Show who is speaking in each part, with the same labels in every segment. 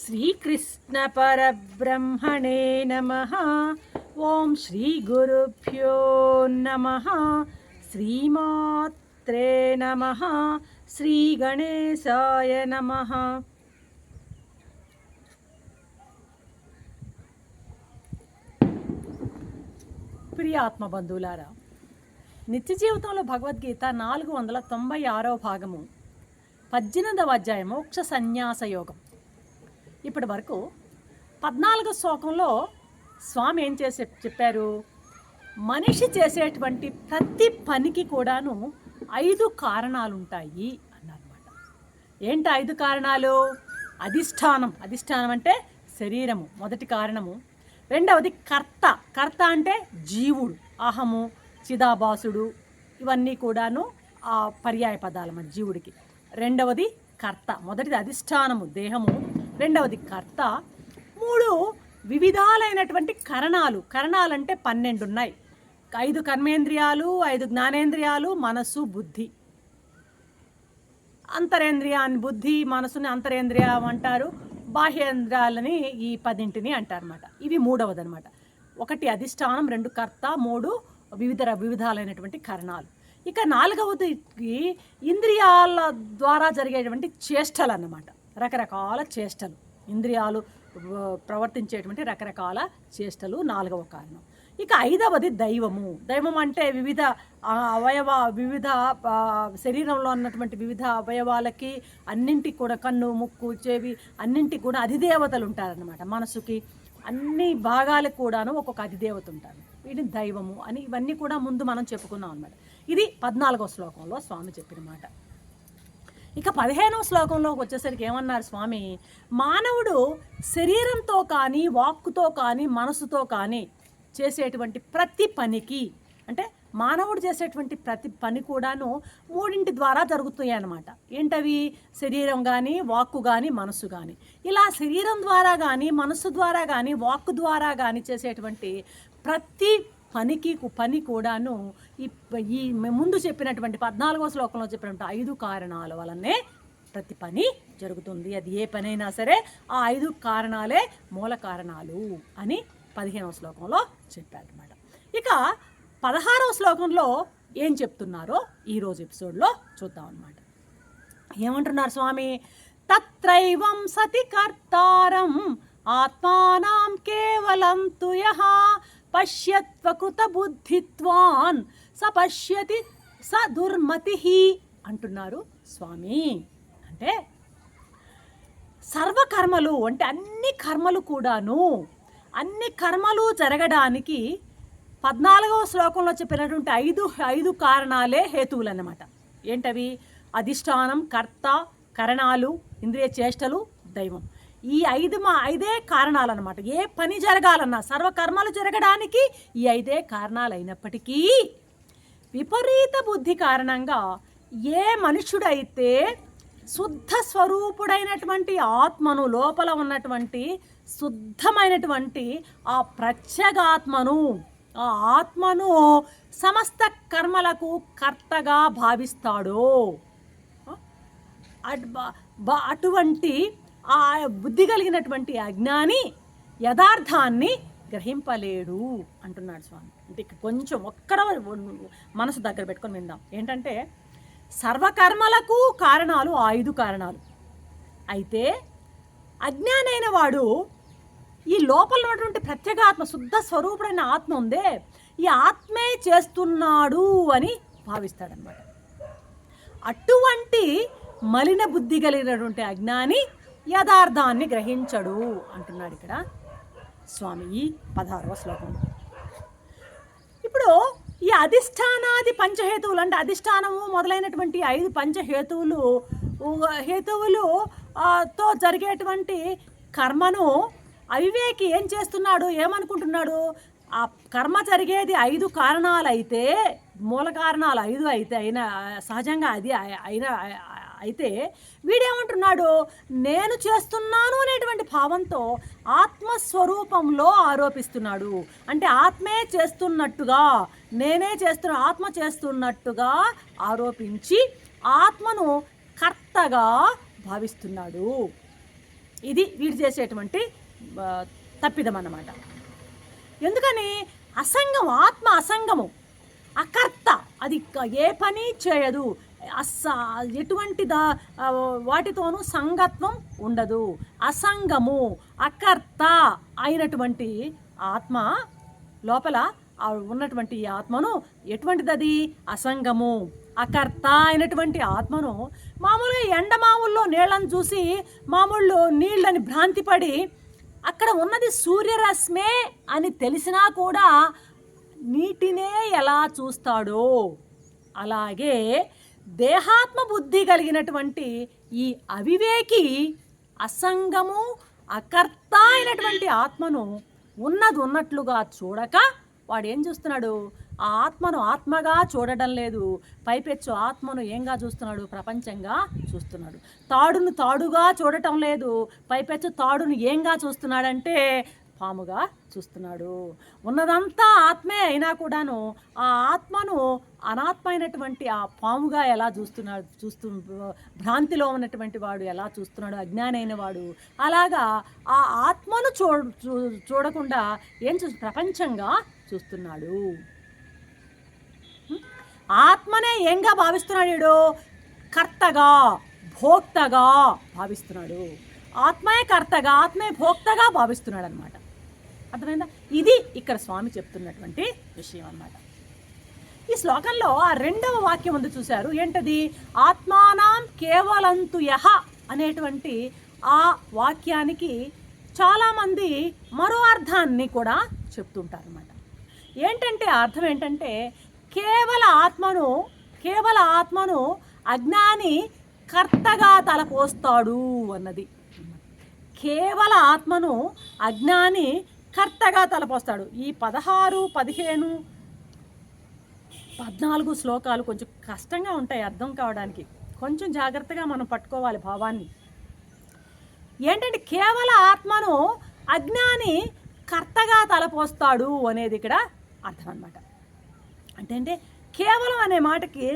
Speaker 1: శ్రీకృష్ణ పరబ్రహ్మణే నమ ఓం శ్రీ గురుభ్యో నమ శ్రీమాత్రే నమ శ్రీ గణేశాయ నమ ప్రియాత్మ బంధువులారా నిత్య జీవితంలో భగవద్గీత నాలుగు వందల తొంభై ఆరో భాగము పద్దెనిమిదవ అధ్యాయము మోక్ష సన్యాస యోగం. ఇప్పటి వరకు పద్నాలుగు శ్లోకంలో స్వామి ఏం చేసే చెప్పారు? మనిషి చేసేటువంటి ప్రతి పనికి కూడాను ఐదు కారణాలు ఉంటాయి అన్నారన్నమాట. ఏంటి ఐదు కారణాలు? అధిష్టానం. అధిష్టానం అంటే శరీరము మొదటి కారణము. రెండవది కర్త. కర్త అంటే జీవుడు అహము చిదాభాసుడు. ఇవన్నీ కూడాను ఆ పర్యాయ పదాలు మన జీవుడికి. రెండవది కర్త. మొదటిది అధిష్టానము దేహము. రెండవది కర్త. మూడు వివిధాలైనటువంటి కరణాలు. కరణాలంటే పన్నెండు ఉన్నాయి ఐదు కర్మేంద్రియాలు ఐదు జ్ఞానేంద్రియాలు మనస్సు బుద్ధి. అంతరేంద్రియాన్ని బుద్ధి మనసుని అంతరేంద్రియం అంటారు. బాహ్యేంద్రియాలని ఈ పదింటిని అంటారన్నమాట. ఇవి మూడవది అనమాట ఒకటి అధిష్టానం రెండు కర్త మూడు వివిధ వివిధాలైనటువంటి కరణాలు. ఇక నాలుగవది ఇంద్రియాల ద్వారా జరిగేటువంటి చేష్టలు అన్నమాట రకరకాల చేష్టలు. ఇంద్రియాలు ప్రవర్తించేటువంటి రకరకాల చేష్టలు నాలుగవ కారణం. ఇక ఐదవది దైవము. దైవం అంటే వివిధ అవయవ వివిధ శరీరంలో ఉన్నటువంటి వివిధ అవయవాలకి అన్నింటికి కూడా కన్ను ముక్కు చెవి అన్నింటికి కూడా అధిదేవతలు ఉంటారన్నమాట. మనసుకి అన్ని భాగాలకు కూడాను ఒక్కొక్క అధిదేవత ఉంటారు. వీటిని దైవము అని ఇవన్నీ కూడా ముందు మనం చెప్పుకున్నాం అనమాట ఇది పద్నాలుగో శ్లోకంలో స్వామి చెప్పిన మాట ఇక పదిహేనవ శ్లోకంలోకి వచ్చేసరికి ఏమన్నారు స్వామి? మానవుడు శరీరంతో కానీ వాక్కుతో కానీ మనసుతో కానీ చేసేటువంటి ప్రతి పనికి అంటే మానవుడు చేసేటువంటి ప్రతి పని కూడాను మూడింటి ద్వారా జరుగుతాయి అన్నమాట. ఏంటవి? శరీరం కానీ వాక్కు కానీ మనసు కానీ ఇలా శరీరం ద్వారా కానీ మనసు ద్వారా కానీ వాక్కు ద్వారా కానీ చేసేటువంటి ప్రతి పనికి పని కూడాను ఈ ఈ ముందు చెప్పినటువంటి పద్నాలుగో శ్లోకంలో చెప్పినటువంటి ఐదు కారణాల వలనే ప్రతి పని జరుగుతుంది. అది ఏ పనైనా సరే ఆ ఐదు కారణాలే మూల కారణాలు అని పదిహేనవ శ్లోకంలో చెప్పారనమాట ఇక పదహారవ శ్లోకంలో ఏం చెప్తున్నారో ఈరోజు ఎపిసోడ్లో చూద్దాం అనమాట ఏమంటున్నారు స్వామి? తత్రైవం సతి కర్తారం ఆత్మ పశ్యత్వకృత బుద్ధిత్వాన్ స పశ్యతి స దుర్మతి అంటున్నారు స్వామి. అంటే సర్వకర్మలు అంటే అన్ని కర్మలు కూడాను అన్ని కర్మలు జరగడానికి పద్నాలుగవ శ్లోకంలో చెప్పినటువంటి ఐదు ఐదు కారణాలే హేతువులు అన్నమాట ఏంటవి? అధిష్టానం కర్త కరణాలు ఇంద్రియ చేష్టలు దైవం. ఈ ఐదు మా ఐదే కారణాలు అనమాట ఏ పని జరగాలన్నా సర్వకర్మలు జరగడానికి ఈ ఐదే కారణాలు అయినప్పటికీ విపరీత బుద్ధి కారణంగా ఏ మనుషుడైతే శుద్ధ స్వరూపుడైనటువంటి ఆత్మను లోపల ఉన్నటువంటి శుద్ధమైనటువంటి ఆ ప్రత్యేగాత్మను ఆ ఆత్మను సమస్త కర్మలకు కర్తగా భావిస్తాడో. అట్- బ- అటువంటి ఆ బుద్ధి కలిగినటువంటి అజ్ఞాని యథార్థాన్ని గ్రహింపలేడు అంటున్నాడు స్వామి. అంటే కొంచెం ఒక్కడ మనసు దగ్గర పెట్టుకొని విందాం. ఏంటంటే సర్వకర్మలకు కారణాలు ఆ ఐదు కారణాలు. అయితే అజ్ఞానైన వాడు ఈ లోపల ఉన్నటువంటి ప్రత్యేగాత్మ శుద్ధ స్వరూపుడైన ఆత్మ ఉందే ఈ ఆత్మే చేస్తున్నాడు అని భావిస్తాడనమాట అటువంటి మలిన బుద్ధి కలిగినటువంటి అజ్ఞాని యథార్థాన్ని గ్రహించడు అంటున్నాడు ఇక్కడ స్వామి ఈ పదహారవ శ్లోకం. ఇప్పుడు ఈ అధిష్టానాది పంచహేతువులు అంటే అధిష్టానము మొదలైనటువంటి ఐదు పంచహేతువులు హేతువులు తో జరిగేటువంటి కర్మను అవివేకి ఏం చేస్తున్నాడు ఏమనుకుంటున్నాడు? ఆ కర్మ జరిగేది ఐదు కారణాలు అయితే మూల కారణాలు ఐదు అయితే అయినా సహజంగా అది అయిన అయితే వీడేమంటున్నాడు? నేను చేస్తున్నాను అనేటువంటి భావంతో ఆత్మస్వరూపంలో ఆరోపిస్తున్నాడు. అంటే ఆత్మే చేస్తున్నట్టుగా నేనే చేస్తున్న ఆత్మ చేస్తున్నట్టుగా ఆరోపించి ఆత్మను కర్తగా భావిస్తున్నాడు. ఇది వీడు చేసేటువంటి తప్పిదం అన్నమాట ఎందుకని? అసంగం ఆత్మ అసంగము. అకర్త అది ఏ పని చేయదు. అస్స ఎటువంటి దా వాటితోనూ సంగత్వం ఉండదు. అసంగము అకర్త అయినటువంటి ఆత్మ లోపల ఉన్నటువంటి ఆత్మను ఎటువంటిది అది అసంగము అకర్త అయినటువంటి ఆత్మను మామూలుగా ఎండమామూల్లో నీళ్ళని చూసి మామూలు నీళ్ళని భ్రాంతిపడి అక్కడ ఉన్నది సూర్యరశ్మే అని తెలిసినా కూడా నీటినే ఎలా చూస్తాడో అలాగే దేహాత్మ బుద్ధి కలిగినటువంటి ఈ అవివేకి అసంగము అకర్త అయినటువంటి ఆత్మను ఉన్నది ఉన్నట్లుగా చూడక వాడు ఏం చూస్తున్నాడు? ఆ ఆత్మను ఆత్మగా చూడడం లేదు. పైపెచ్చు ఆత్మను ఏంగా చూస్తున్నాడు? ప్రపంచంగా చూస్తున్నాడు. తాడును తాడుగా చూడటం లేదు. పైపెచ్చు తాడును ఏంగా చూస్తున్నాడంటే పాముగా చూస్తున్నాడు. ఉన్నదంతా ఆత్మే అయినా కూడాను ఆ ఆత్మను అనాత్మ అయినటువంటి ఆ పాముగా ఎలా చూస్తున్నాడు చూస్తు భ్రాంతిలో ఉన్నటువంటి వాడు ఎలా చూస్తున్నాడు అజ్ఞానైన వాడు. అలాగా ఆ ఆత్మను చూ చూ- చూడకుండా ఏం చూ ప్రపంచంగా చూస్తున్నాడు. ఆత్మనే ఏంగా భావిస్తున్నాడు కర్తగా భోక్తగా భావిస్తున్నాడు. ఆత్మే కర్తగా ఆత్మే భోక్తగా భావిస్తున్నాడు అనమాట అర్థమైందా? ఇది ఇక్కడ స్వామి చెప్తున్నటువంటి విషయం అన్నమాట. ఈ శ్లోకంలో ఆ రెండవ వాక్యం ఉంది చూశారు. ఏంటది? ఆత్మానం కేవలంతు యహ అనేటువంటి ఆ వాక్యానికి చాలామంది మరో అర్థాన్ని కూడా చెప్తుంటారు అన్నమాట ఏంటంటే అర్థం ఏంటంటే కేవల ఆత్మను కేవల ఆత్మను అజ్ఞాని కర్తగా తలపోస్తాడు అన్నది. కేవల ఆత్మను అజ్ఞాని కర్తగా తలపోస్తాడు. ఈ పదహారు పదిహేను పద్నాలుగు శ్లోకాలు కొంచెం కష్టంగా ఉంటాయి అర్థం కావడానికి. కొంచెం జాగ్రత్తగా మనం పట్టుకోవాలి భావాన్ని. ఏంటంటే కేవల ఆత్మను అజ్ఞాని కర్తగా తలపోస్తాడు అనేది ఇక్కడ అర్థం అన్నమాట అంటే అంటే కేవలం అనే మాటకి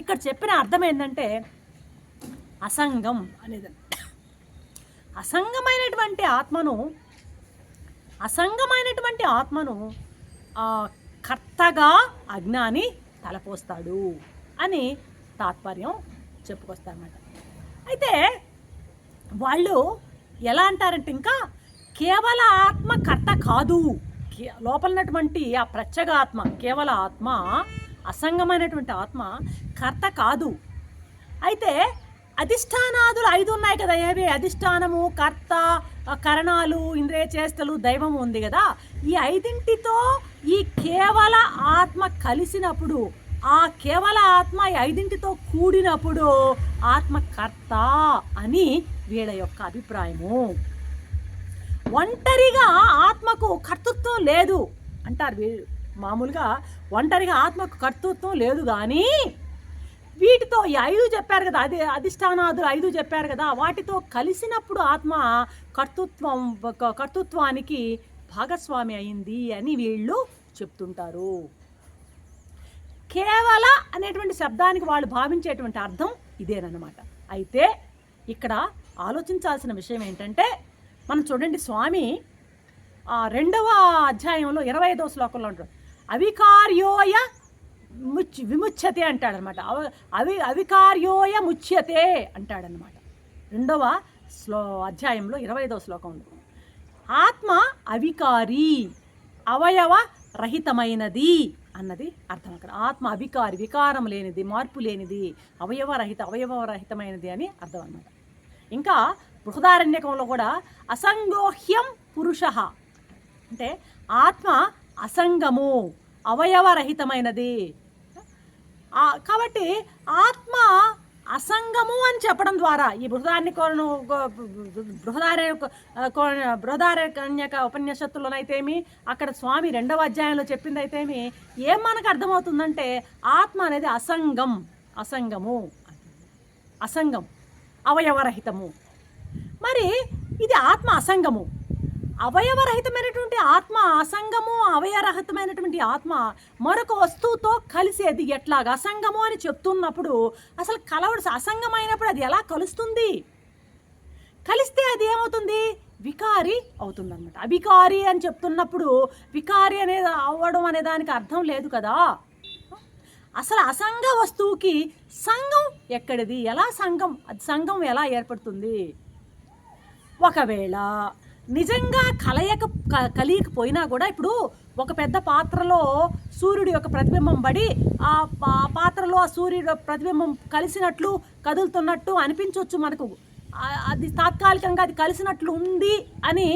Speaker 1: ఇక్కడ చెప్పిన అర్థం ఏంటంటే అసంగం అనేది అసంగమైనటువంటి ఆత్మను అసంగమైనటువంటి ఆత్మను ఆ, కర్తగా అజ్ఞాని తలపోస్తాడు అని తాత్పర్యం చెప్పుకొస్తారన్నమాట. అయితే వాళ్ళు ఎలా అంటారంటే ఇంకా కేవల ఆత్మ కర్త కాదు. కే- లోపల ఉన్నటువంటి ఆ ప్రత్యేక ఆత్మ కేవల ఆత్మ అసంగమైనటువంటి ఆత్మ కర్త కాదు. అయితే అధిష్టానాదులు ఐదు ఉన్నాయి కదా ఏవి? అధిష్టానము కర్త కరణాలు ఇంద్రియ చేష్టలు దైవం ఉంది కదా. ఈ ఐదింటితో ఈ కేవల ఆత్మ కలిసినప్పుడు ఆ కేవల ఆత్మ ఈ ఐదింటితో కూడినప్పుడు ఆత్మకర్త అని వీళ్ళ యొక్క అభిప్రాయము. ఒంటరిగా ఆత్మకు కర్తృత్వం లేదు అంటారు మామూలుగా ఒంటరిగా ఆత్మకు కర్తృత్వం లేదు కానీ వీటితో ఈ ఐదు చెప్పారు కదా అది అధిష్టానాదులు ఐదు చెప్పారు కదా వాటితో కలిసినప్పుడు ఆత్మ కర్తృత్వం కర్తృత్వానికి భాగస్వామి అయింది అని వీళ్ళు చెప్తుంటారు. కేవల అనేటువంటి శబ్దానికి వాళ్ళు భావించేటువంటి అర్థం ఇదేనమాట అయితే ఇక్కడ ఆలోచించాల్సిన విషయం ఏంటంటే మనం చూడండి స్వామి ఆ రెండవ అధ్యాయంలో ఇరవై ఐదవ శ్లోకంలో ఉంటాడు అవికార్యోయ ముచ్ విముచ్యతే అంటాడనమాట. అవ అవి అవికార్యోయ ముచ్యతే అంటాడనమాట. రెండవ శ్లో అధ్యాయంలో ఇరవై ఐదవ శ్లోకంలో ఆత్మ అవికారి అవయవ రహితమైనది అన్నది అర్థం అక్కడ. ఆత్మ అవికారి వికారం లేనిది మార్పు లేనిది అవయవరహిత అవయవరహితమైనది అని అర్థం అన్నమాట. ఇంకా బృహదారణ్యకంలో కూడా అసంగోహ్యం పురుష. అంటే ఆత్మ అసంగము అవయవరహితమైనది కాబట్టి ఆత్మ అసంగము అని చెప్పడం ద్వారా ఈ బృహదారణ్య కోరను బృహదార్య బృహదారణ్యక ఉపన్యాసత్తులోనైతేమి అక్కడ స్వామి రెండవ అధ్యాయంలో చెప్పింది అయితేమి ఏం మనకు అర్థమవుతుందంటే ఆత్మ అనేది అసంగం అసంగము. అసంగం అవయవరహితము. మరి ఇది ఆత్మ అసంగము. అవయవరహితమైనటువంటి ఆత్మ అసంగము అవయవరహితమైనటువంటి ఆత్మ మరొక వస్తువుతో కలిసేది ఎట్లాగా? అసంగము అని చెప్తున్నప్పుడు అసలు కలవడు అసంగమైనప్పుడు అది ఎలా కలుస్తుంది? కలిస్తే అది ఏమవుతుంది? వికారి అవుతుందన్నమాట. అవికారి అని చెప్తున్నప్పుడు వికారి అనేది అవ్వడం అనే దానికి అర్థం లేదు కదా? అసలు అసంగ వస్తువుకి సంఘం ఎక్కడిది? ఎలా సంఘం? అది సంఘం ఎలా ఏర్పడుతుంది? ఒకవేళ నిజంగా కలయక కలియకపోయినా కూడా ఇప్పుడు ఒక పెద్ద పాత్రలో సూర్యుడి యొక్క ప్రతిబింబం పడి ఆ పా- పాత్రలో ఆ సూర్యుడు ప్రతిబింబం కలిసినట్లు కదులుతున్నట్టు అనిపించవచ్చు మనకు. అది తాత్కాలికంగా అది కలిసినట్లు ఉంది అని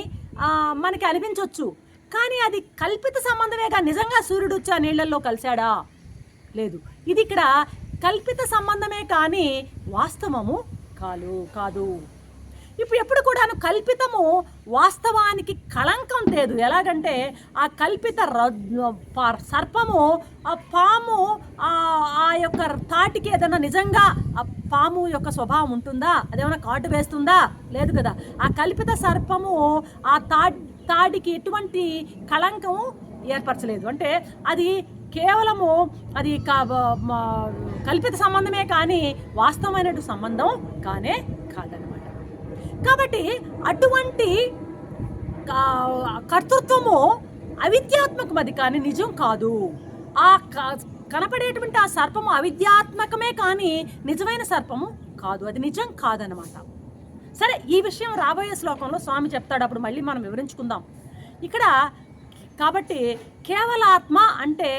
Speaker 1: మనకి అనిపించవచ్చు కానీ అది కల్పిత సంబంధమేగా నిజంగా సూర్యుడు వచ్చి ఆ నీళ్ళల్లో కలిశాడా? లేదు. ఇది ఇక్కడ కల్పిత సంబంధమే కానీ వాస్తవము కాదు కాదు. ఇప్పుడు ఎప్పుడు కూడాను కల్పితము వాస్తవానికి కళంకం లేదు. ఎలాగంటే ఆ కల్పిత సర్పము ఆ పాము ఆ ఆ యొక్క తాటికి ఏదైనా నిజంగా ఆ పాము యొక్క స్వభావం ఉంటుందా? అదేమైనా కాటు వేస్తుందా? లేదు కదా. ఆ కల్పిత సర్పము ఆ తా తాడికి ఎటువంటి కళంకము ఏర్పరచలేదు. అంటే అది కేవలము అది కా- కల్పిత సంబంధమే కానీ వాస్తవమైనటువంటి సంబంధం కానే కాదనమాట. కాబట్టి అటువంటి కర్తృత్వము అవిద్యాత్మకమది కానీ నిజం కాదు. ఆ కనపడేటువంటి ఆ సర్పము అవిద్యాత్మకమే కానీ నిజమైన సర్పము కాదు. అది నిజం కాదనమాట సరే ఈ విషయం రాబోయే శ్లోకంలో స్వామి చెప్తాడు. అప్పుడు మళ్ళీ మనం వివరించుకుందాం. ఇక్కడ కాబట్టి కేవలాత్మ అంటే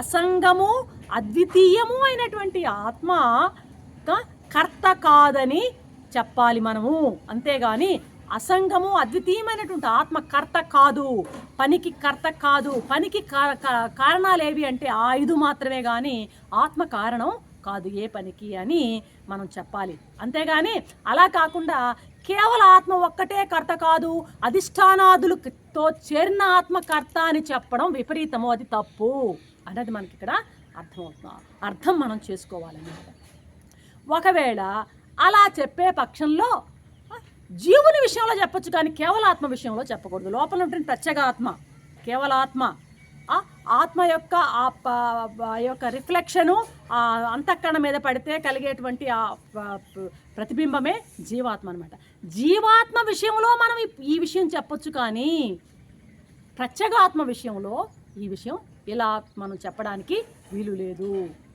Speaker 1: అసంగము అద్వితీయము అయినటువంటి ఆత్మ కర్త కాదని చెప్పాలి మనము. అంతేగాని అసంగము అద్వితీయమైనటువంటి ఆత్మకర్త కాదు. పనికి కర్త కాదు. పనికి కారణాలు ఏవి అంటే ఆ ఐదు మాత్రమే కానీ ఆత్మ కారణం కాదు. ఏ పనికి అని మనం చెప్పాలి. అంతేగాని అలా కాకుండా కేవల ఆత్మ ఒక్కటే కర్త కాదు. అధిష్టానాదులతో చేరిన ఆత్మకర్త అని చెప్పడం విపరీతము. అది తప్పు అన్నది మనకి ఇక్కడ అర్థమవుతుంది. అర్థం మనం చేసుకోవాలన్నమాట. ఒకవేళ అలా చెప్పే పక్షంలో జీవుని విషయంలో చెప్పొచ్చు కానీ కేవల ఆత్మ విషయంలో చెప్పకూడదు. లోపల ఉంటుంది ప్రత్యేగాత్మ కేవల ఆత్మ ఆత్మ యొక్క ఆ ప- యొక్క రిఫ్లెక్షను ఆ అంతఃకరణ మీద పడితే కలిగేటువంటి ఆ ప్రతిబింబమే జీవాత్మ అనమాట జీవాత్మ విషయంలో మనం ఈ- విషయం చెప్పొచ్చు కానీ ప్రత్యేగాత్మ విషయంలో ఈ విషయం ఇలా మనం చెప్పడానికి వీలు లేదు.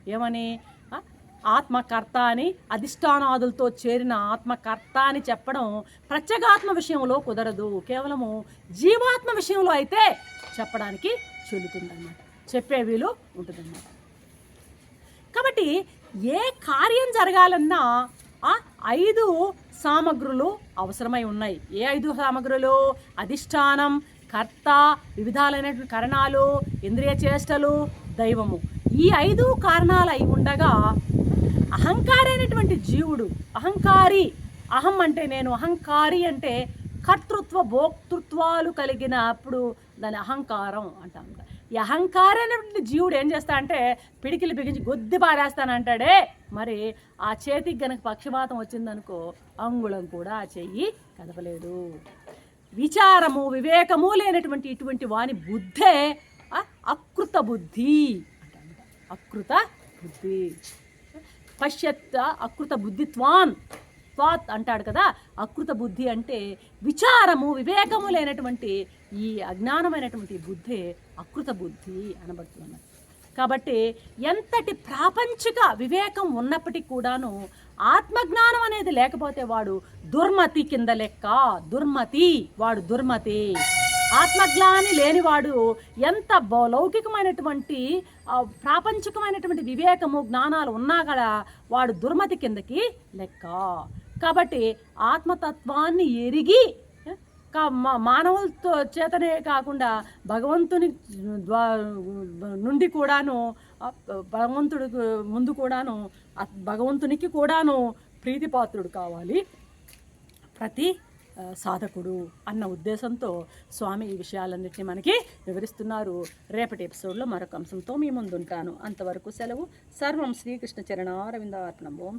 Speaker 1: ఏమని? ఆత్మకర్త అని అధిష్టానాదులతో చేరిన ఆత్మకర్త అని చెప్పడం ప్రత్యేగాత్మ విషయంలో కుదరదు. కేవలము జీవాత్మ విషయంలో అయితే చెప్పడానికి చెల్లుతుందన్నమాట. చెప్పే వీలు ఉంటుందన్నమాట. కాబట్టి ఏ కార్యం జరగాలన్నా ఆ ఐదు సామగ్రులు అవసరమై ఉన్నాయి. ఏ ఐదు సామగ్రులు? అధిష్టానం కర్త వివిధాలైనటువంటి కరణాలు ఇంద్రియ చేష్టలు దైవము. ఈ ఐదు కారణాలు అయి ఉండగా అహంకారైనటువంటి జీవుడు అహంకారి అహం అంటే నేను అహంకారి అంటే కర్తృత్వ భోక్తృత్వాలు కలిగినప్పుడు దాని అహంకారం అంటాం. ఈ అహంకారైనటువంటి జీవుడు ఏం చేస్తా అంటే పిడికిలు బిగించి గొద్ది పారేస్తానంటాడే. మరి ఆ చేతికి గనక పక్షపాతం వచ్చిందనుకో అంగుళం కూడా ఆ చెయ్యి కదపలేదు. విచారము వివేకము లేనటువంటి ఇటువంటి వాని బుద్ధే అకృత బుద్ధి అకృత బుద్ధి. పశ్యత్ అకృత బుద్ధిత్వాన్ త్వాత్ అంటాడు కదా అకృత బుద్ధి అంటే విచారము వివేకము లేనటువంటి ఈ అజ్ఞానమైనటువంటి బుద్ధే అకృత బుద్ధి అనబడుతుంది కాబట్టి ఎంతటి ప్రాపంచిక వివేకం ఉన్నప్పటికీ కూడాను ఆత్మజ్ఞానం అనేది లేకపోతే వాడు దుర్మతి కింద లెక్క. దుర్మతి వాడు దుర్మతి. ఆత్మజ్ఞాని లేనివాడు ఎంత లౌకికమైనటువంటి ప్రాపంచికమైనటువంటి వివేకము జ్ఞానాలు ఉన్నా కూడా వాడు దుర్మతి కిందకి లెక్క. కాబట్టి ఆత్మతత్వాన్ని ఎరిగి మానవులతో చేతనే కాకుండా భగవంతుని నుండి కూడాను భగవంతుడికి ముందు కూడాను భగవంతునికి కూడాను ప్రీతిపాత్రుడు కావాలి. ప్రతి సాధకుడు అన్న ఉద్దేశంతో స్వామి ఈ విషయాలన్నింటినీ మనకి వివరిస్తున్నారు. రేపటి ఎపిసోడ్లో మరొక అంశంతో మీ ముందుంటాను. అంతవరకు సెలవు. సర్వం శ్రీకృష్ణ చరణారవిందార్పణం ఓం